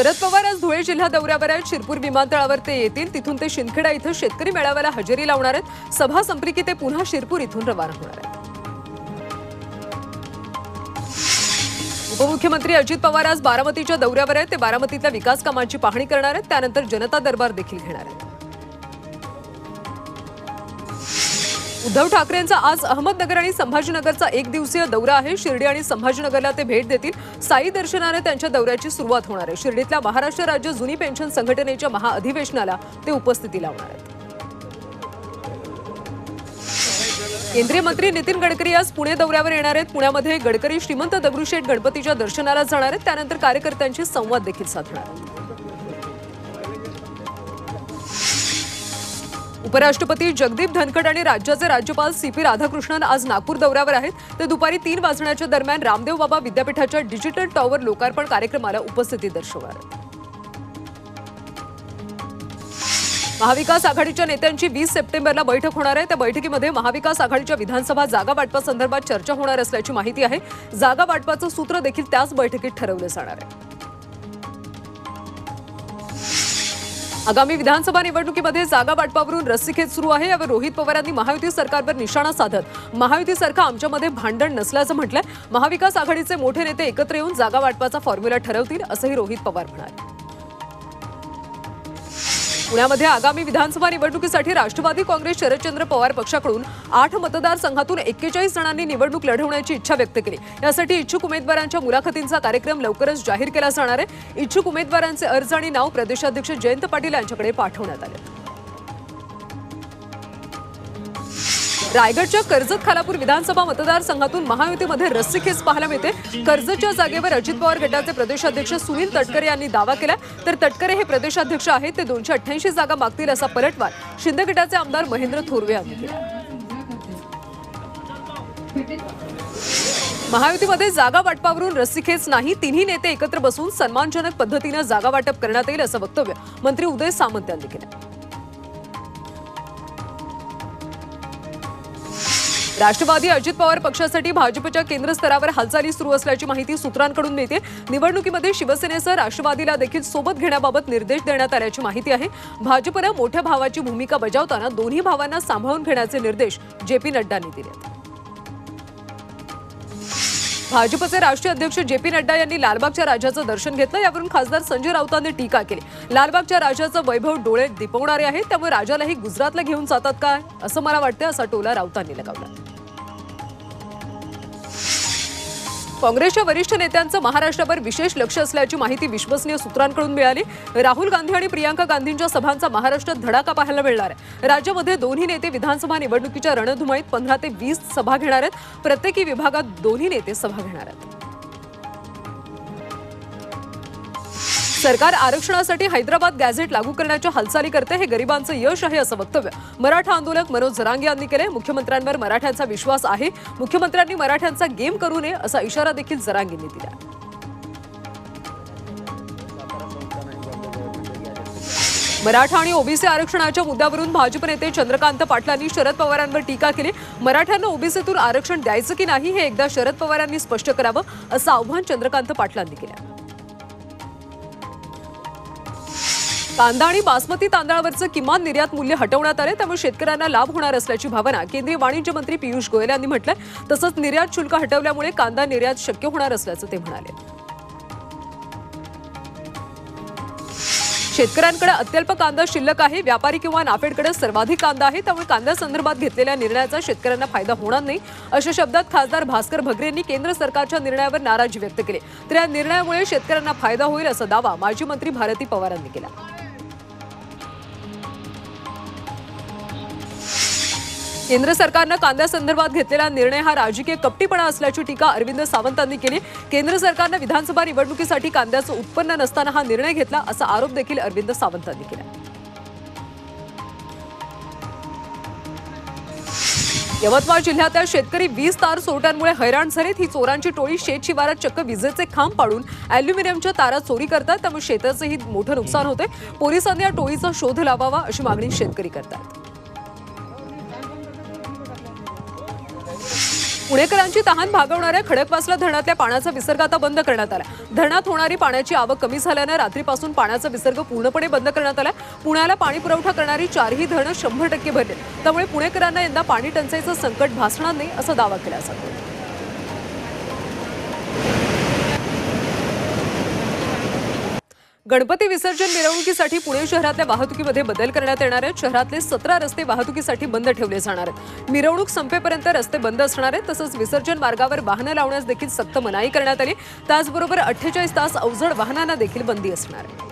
शरद पवार आज धुळे जिल्हा दौऱ्यावर आहेत शिरपूर विमानतळावर ते येतील. तिथून ते शिंदखेडा इथं शेतकरी मेळाव्याला हजेरी लावणार आहेत. सभा संपली की ते पुन्हा शिरपूर इथून रवाना होणार आहेत. उपमुख्यमंत्री अजित पवार आज बारामतीच्या दौऱ्यावर आहेत. ते बारामतीतल्या विकास कामांची पाहणी करणार आहेत. त्यानंतर जनता दरबार देखील घेणार आहेत. उद्धव ठाकरेंचा आज अहमदनगर आणि संभाजीनगरचा एक दिवसीय दौरा आहे. शिर्डी आणि संभाजीनगरला ते भेट देतील. साई दर्शनाने त्यांच्या दौऱ्याची सुरुवात होणार आहे. शिर्डीतल्या महाराष्ट्र राज्य जुनी पेन्शन संघटनेच्या महाअधिवेशनाला ते उपस्थिती लावणार आहेत. केंद्रीय मंत्री नितीन गडकरी आज पुणे दौऱ्यावर येणार आहेत. पुण्यामध्ये गडकरी श्रीमंत दगडूशेठ गणपतीच्या दर्शनाला जाणार आहेत. त्यानंतर कार्यकर्त्यांशी संवाद देखील साधणार आहेत. उपराष्ट्रपती जगदीप धनखड आणि राज्याचे राज्यपाल सी पी राधाकृष्णन आज नागपूर दौऱ्यावर आहेत. ते दुपारी तीन वाजण्याच्या दरम्यान रामदेव बाबा विद्यापीठाच्या डिजिटल टॉवर लोकार्पण कार्यक्रमाला उपस्थिती दर्शवणार महाविकास आघाडीच्या नेत्यांची वीस सप्टेंबरला बैठक होणार आहे. त्या बैठकीमध्ये महाविकास आघाडीच्या विधानसभा जागा वाटपासंदर्भात चर्चा होणार असल्याची माहिती आहे. जागा वाटपाचं सूत्र देखील त्याच बैठकीत ठरवलं जाणार आहे. आगामी विधानसभा निवडणुकीमध्ये जागा वाटपावरून रस्सीखेच सुरू आहे. यावर रोहित पवारांनी महायुती सरकारवर निशाणा साधत. महायुतीसारखं आमच्यामध्ये भांडण नसल्याचं म्हटलंय. महाविकास आघाडीचे मोठे नेते एकत्र येऊन जागा वाटपाचा फॉर्म्युला ठरवतील असंही रोहित पवार म्हणाले. पुण्यामध्ये आगामी विधानसभा निवडणुकीसाठी राष्ट्रवादी काँग्रेस शरदचंद्र पवार पक्षाकडून आठ मतदारसंघातून एक्केचाळीस जणांनी निवडणूक लढवण्याची इच्छा व्यक्त केली. यासाठी इच्छुक उमेदवारांच्या मुलाखतींचा कार्यक्रम लवकरच जाहीर केला जाणार आहे. इच्छुक उमेदवारांचे अर्ज आणि नाव प्रदेशाध्यक्ष जयंत पाटील यांच्याकडे पाठवण्यात आले. रायगडच्या कर्जत खालापूर विधानसभा मतदारसंघातून महायुतीमध्ये रस्सीखेच पाहायला मिळते. कर्जतच्या जागेवर अजित पवार गटाचे प्रदेशाध्यक्ष सुनील तटकरे यांनी दावा केला तर तटकरे हे प्रदेशाध्यक्ष आहेत ते दोनशे अठ्ठ्याऐंशी जागा मागतील असा पलटवार शिंदे गटाचे आमदार महेंद्र थोरवे यांनी केला महायुतीमध्ये जागा वाटपावरून रस्सीखेच नाही तिन्ही नेते एकत्र बसून सन्मानजनक पद्धतीनं जागा वाटप करण्यात येईल असं वक्तव्य मंत्री उदय सामंत यांनी केलं राष्ट्रवादी अजित पवार पक्षासाठी भाजपच्या केंद्र स्तरावर हालचाली सुरू असल्याची माहिती सूत्रांकडून मिळते. निवडणुकीमध्ये शिवसेनेसह राष्ट्रवादीला देखील सोबत घेण्याबाबत निर्देश देण्यात आल्याची माहिती आहे. भाजपनं मोठ्या भावाची भूमिका बजावताना दोन्ही भावांना सांभाळून घेण्याचे निर्देश जे पी नड्डांनी दिले भाजपचे राष्ट्रीय अध्यक्ष जे पी नड्डा यांनी लालबागच्या राजाचं दर्शन घेतलं. यावरून खासदार संजय राऊतांनी टीका केली. लालबागच्या राजाचं वैभव डोळे दिपवणारे आहे त्यामुळे राजालाही गुजरातला घेऊन जातात काय? असं मला वाटतं असा टोला राऊतांनी लगावला. काँग्रेसच्या वरिष्ठ नेत्यांचं महाराष्ट्रावर विशेष लक्ष असल्याची माहिती विश्वसनीय सूत्रांकडून मिळाली. राहुल गांधी आणि प्रियांका गांधींच्या सभांचा महाराष्ट्रात धडाका पाहायला मिळणार आहे. राज्यामध्ये दोन्ही नेते विधानसभा निवडणुकीच्या रणधुमाळीत पंधरा ते वीस सभा घेणार आहेत. प्रत्येकी विभागात दोन्ही नेते सभा घेणार आहेत. सरकार आरक्षणासाठी हैदराबाद गॅझेट लागू करण्याच्या हालचाली करते हे गरिबांचं यश आहे असं वक्तव्य. मराठा आंदोलक मनोज जरांगे यांनी केले. मुख्यमंत्र्यांवर मराठ्यांचा विश्वास आहे. मुख्यमंत्र्यांनी मराठ्यांचा गेम करू नये असा इशारा देखील जरांगेंनी दिला. मराठा आणि ओबीसी आरक्षणाच्या मुद्द्यावरून भाजप नेते चंद्रकांत पाटलांनी शरद पवारांवर टीका केली. मराठ्यांना ओबीसीतून आरक्षण द्यायचं की नाही हे एकदा शरद पवारांनी स्पष्ट करावं असं आव्हान चंद्रकांत पाटलांनी केलं. कांदा आणि बासमती तांदळावरचं किमान निर्यात मूल्य हटवण्यात आले त्यामुळे शेतकऱ्यांना लाभ होणार असल्याची भावना केंद्रीय वाणिज्य मंत्री पियुष गोयल यांनी म्हटलंय. तसंच निर्यात शुल्क हटवल्यामुळे कांदा निर्यात शक्य होणार असल्याचं ते म्हणाले. शेतकऱ्यांकडे अत्यल्प कांदा शिल्लक आहे. व्यापारी किंवा नाफेडकडे सर्वाधिक कांदा आहे. त्यामुळे कांद्यासंदर्भात घेतलेल्या निर्णयाचा शेतकऱ्यांना फायदा होणार नाही अशा शब्दात खासदार भास्कर भगरे यांनी केंद्र सरकारच्या निर्णयावर नाराजी व्यक्त केली. तर या निर्णयामुळे शेतकऱ्यांना फायदा होईल असा दावा माजी मंत्री भारती पवारांनी केला. केंद्र सरकारनं कांद्यासंदर्भात घेतलेला निर्णय हा राजकीय कपटीपणा असल्याची टीका अरविंद सावंतांनी केली. केंद्र सरकारनं विधानसभा निवडणुकीसाठी कांद्याचं उत्पन्न नसताना हा निर्णय घेतला असा आरोप देखील अरविंद सावंतांनी केला. यवतमाळ जिल्ह्यातल्या शेतकरी वीज तार चोरट्यांमुळे हैराण झालेत. ही चोरांची टोळी शेत शिवारात चक्क विजेचे खांब पाडून अॅल्युमिनियमच्या तारा चोरी करतात. त्यामुळे शेताचंही मोठं नुकसान होते पोलिसांनी या टोळीचा शोध लावावा अशी मागणी शेतकरी करतात. पुणेकरांची तहान भागवणाऱ्या खडकवासला धरणातल्या पाण्याचा विसर्ग आता बंद करण्यात आला. धरणात होणारी पाण्याची आवक कमी झाल्यानं रात्रीपासून पाण्याचा विसर्ग पूर्णपणे बंद करण्यात आला. पुण्याला पाणी पुरवठा करणारी चारही धरणं शंभर टक्के भरली. त्यामुळे पुणेकरांना यंदा पाणी टंचाईचं संकट भासणार नाही असा दावा केला जातो गणपती विसर्जन मिरवणुकीसाठी पुणे शहरातल्या वाहतुकीमध्ये बदल करण्यात येणार आहेत शहरातले सतरा रस्ते वाहतुकीसाठी बंद ठेवले जाणार आहेत. मिरवणूक संपेपर्यंत रस्ते बंद असणार आहेत तसंच विसर्जन मार्गावर वाहनं लावण्यास देखील सक्त मनाई करण्यात आली. त्याचबरोबर अठ्ठेचाळीस तास अवजड वाहनांना देखील बंदी असणार आहे.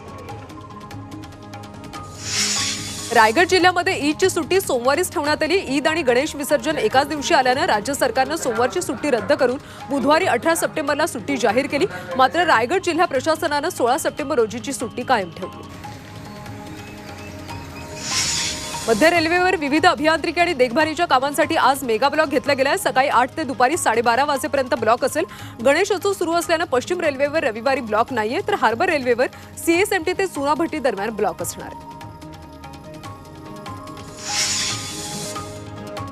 रायगड जिल्ह्यामध्ये ईदची सुट्टी सोमवारीच ठेवण्यात आली. ईद आणि गणेश विसर्जन एकाच दिवशी आल्यानं राज्य सरकारनं सोमवारची सुट्टी रद्द करून बुधवारी अठरा सप्टेंबरला सुट्टी जाहीर केली. मात्र रायगड जिल्हा प्रशासनानं सोळा सप्टेंबर रोजीची सुट्टी कायम ठेवली. मध्य रेल्वेवर विविध अभियांत्रिकी आणि देखभालीच्या कामांसाठी आज मेगा ब्लॉक घेतला गेलाय. सकाळी आठ ते दुपारी साडेबारा वाजेपर्यंत ब्लॉक असेल. गणेशोत्सव सुरू असल्यानं पश्चिम रेल्वेवर रविवारी ब्लॉक नाहीये तर हार्बर रेल्वेवर सीएसएमटी ते चुनाभट्टी दरम्यान ब्लॉक असणार आहे.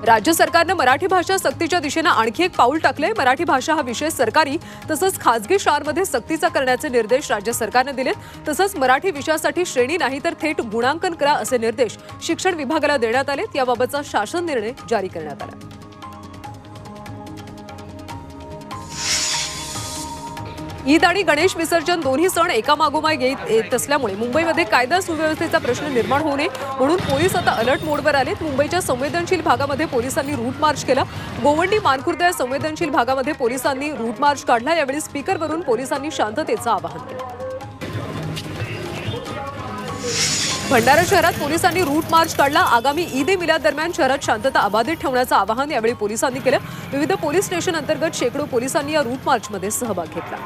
राज्य सरकारनं मराठी भाषा सक्तीच्या दिशेनं आणखी एक पाऊल टाकलंय. मराठी भाषा हा विषय सरकारी तसंच खासगी शाळांमध्ये सक्तीचा करण्याचे निर्देश राज्य सरकारनं दिलेत. तसंच मराठी विषयासाठी श्रेणी नाही तर थेट गुणांकन करा असे निर्देश शिक्षण विभागाला देण्यात आलेत. याबाबतचा शासन निर्णय जारी करण्यात आला. ईद आणि गणेश विसर्जन दोन्ही सण एकामागोमाग येत येत असल्यामुळे मुंबईमध्ये कायदा सुव्यवस्थेचा प्रश्न निर्माण होऊ नये म्हणून पोलीस आता अलर्ट मोडवर आलेत. मुंबईच्या संवेदनशील भागामध्ये पोलिसांनी रूट मार्च केला. गोवंडी मानखुर्द या संवेदनशील भागामध्ये पोलिसांनी रूट मार्च काढला. यावेळी स्पीकरवरून पोलिसांनी शांततेचं आवाहन केलं. भंडारा शहरात पोलिसांनी रूट मार्च काढला. आगामी ईद ए मिलाद दरम्यान शहरात शांतता अबाधित ठेवण्याचं आवाहन यावेळी पोलिसांनी केलं. विविध पोलीस स्टेशन अंतर्गत शेकडो पोलिसांनी या रूट मार्चमध्ये सहभाग घेतला.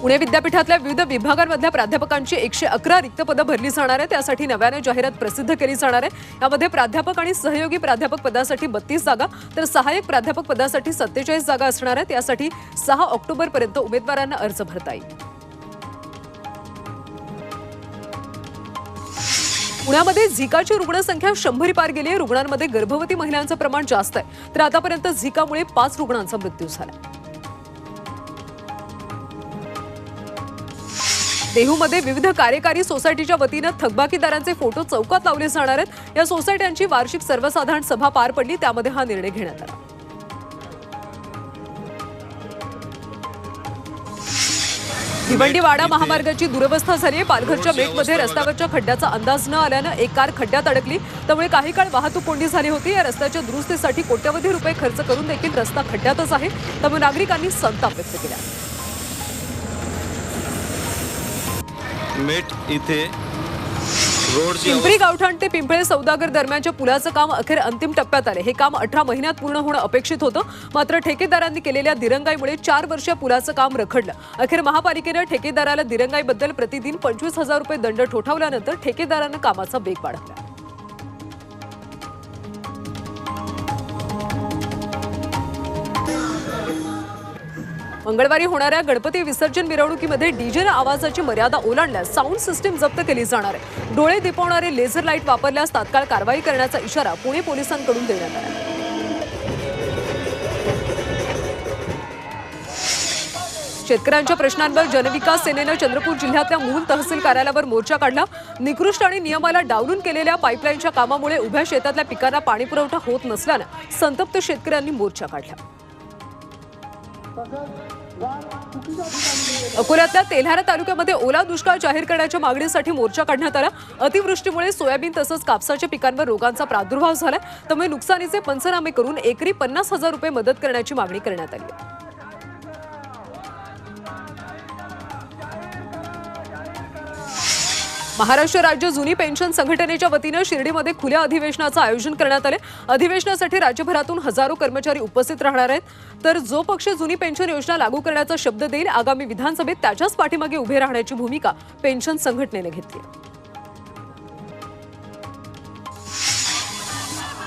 पुणे विद्यापीठातल्या विविध विभागांमधल्या प्राध्यापकांची एकशे अकरा रिक्त पदं भरली जाणार आहे त्यासाठी नव्याने जाहिरात प्रसिद्ध केली जाणार आहे. यामध्ये प्राध्यापक आणि सहयोगी प्राध्यापक पदासाठी बत्तीस जागा तर सहाय्यक प्राध्यापक पदासाठी सत्तेचाळीस जागा असणार आहेत. यासाठी सहा ऑक्टोबरपर्यंत उमेदवारांना अर्ज भरता येईल. पुण्यामध्ये झिकाची रुग्णसंख्या शंभरी पार गेली आहे. रुग्णांमध्ये गर्भवती महिलांचं प्रमाण जास्त आहे. तर आतापर्यंत झिकामुळे पाच रुग्णांचा मृत्यू झाला. देहूमध्ये विविध कार्यकारी सोसायटीच्या वतीनं थकबाकीदारांचे फोटो चौकात लावले जाणार आहेत. या सोसायट्यांची वार्षिक सर्वसाधारण सभा पार पडली त्यामध्ये हा निर्णय घेण्यात आला. भिवंडी वाडा महामार्गाची दुरवस्था झाली आहे पालघरच्या बेटमध्ये रस्त्यावरच्या खड्ड्याचा अंदाज न आल्यानं एक कार खड्ड्यात अडकली. त्यामुळे काही काळ वाहतूक कोंडी झाली होती. या रस्त्याच्या दुरुस्तीसाठी कोट्यवधी रुपये खर्च करून देखील रस्ता खड्ड्यातच आहे. त्यामुळे नागरिकांनी संताप व्यक्त केला. मेट इथे पिंपरी गावठाण ते पिंपळे सौदागर दरम्यानच्या पुलाचं काम अखेर अंतिम टप्प्यात आले. हे काम अठरा महिन्यात पूर्ण होणं अपेक्षित होतं. मात्र ठेकेदारांनी केलेल्या दिरंगाईमुळे चार वर्ष पुलाचं काम रखडलं. अखेर महापालिकेनं ठेकेदाराला दिरंगाईबद्दल प्रतिदिन पंचवीस हजार रुपये दंड ठोठावल्यानंतर ठेकेदारानं कामाचा वेग वाढवला. मंगळवारी होणाऱ्या गणपती विसर्जन मिरवणुकीमध्ये डीजेला आवाजाची मर्यादा ओलांडल्यास साऊंड सिस्टीम जप्त केली जाणार आहे. डोळे दिपवणारे लेझर लाइट वापरल्यास तात्काळ कारवाई करण्याचा इशारा पुणे पोलिसांकडून देण्यात आला. शेतकऱ्यांच्या प्रश्नांवर जनविकास सेनेनं चंद्रपूर जिल्ह्यातल्या मूल तहसील कार्यालयावर मोर्चा काढला. निकृष्ट आणि नियमाला डावलून केलेल्या पाईपलाईनच्या कामामुळे उभ्या शेतातल्या पिकांना पाणी पुरवठा होत नसल्यानं संतप्त शेतकऱ्यांनी मोर्चा काढला. अकोल्यातल्या तेल्हारा तालुक्यामध्ये ओला दुष्काळ जाहीर करण्याच्या मागणीसाठी मोर्चा काढण्यात आला. अतिवृष्टीमुळे सोयाबीन तसंच कापसाच्या पिकांवर रोगांचा प्रादुर्भाव झाला त्यामुळे नुकसानीचे पंचनामे करून एकरी पन्नास हजार रुपये मदत करण्याची मागणी करण्यात आली महाराष्ट्र राज्य जुनी पेन्शन संघटनेच्या वतीनं शिर्डीमध्ये खुल्या अधिवेशनाचं आयोजन करण्यात आले. अधिवेशनासाठी राज्यभरातून हजारो कर्मचारी उपस्थित राहणार आहेत. तर जो पक्ष जुनी पेन्शन योजना लागू करण्याचा शब्द देईल आगामी विधानसभेत त्याच्याच पाठीमागे उभे राहण्याची भूमिका पेन्शन संघटनेने घेतली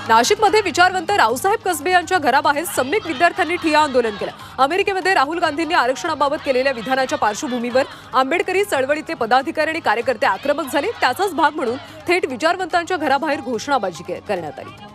नाशिकमध्ये विचारवंत रावसाहेब कसबे यांच्या घराबाहेर सम्यक विद्यार्थ्यांनी ठिया आंदोलन केलं. अमेरिकेमध्ये राहुल गांधींनी आरक्षणाबाबत केलेल्या विधानाच्या पार्श्वभूमीवर आंबेडकरी चळवळीतले पदाधिकारी आणि कार्यकर्ते आक्रमक झाले त्याचाच भाग म्हणून थेट विचारवंतांच्या घराबाहेर घोषणाबाजी के- करण्यात आली.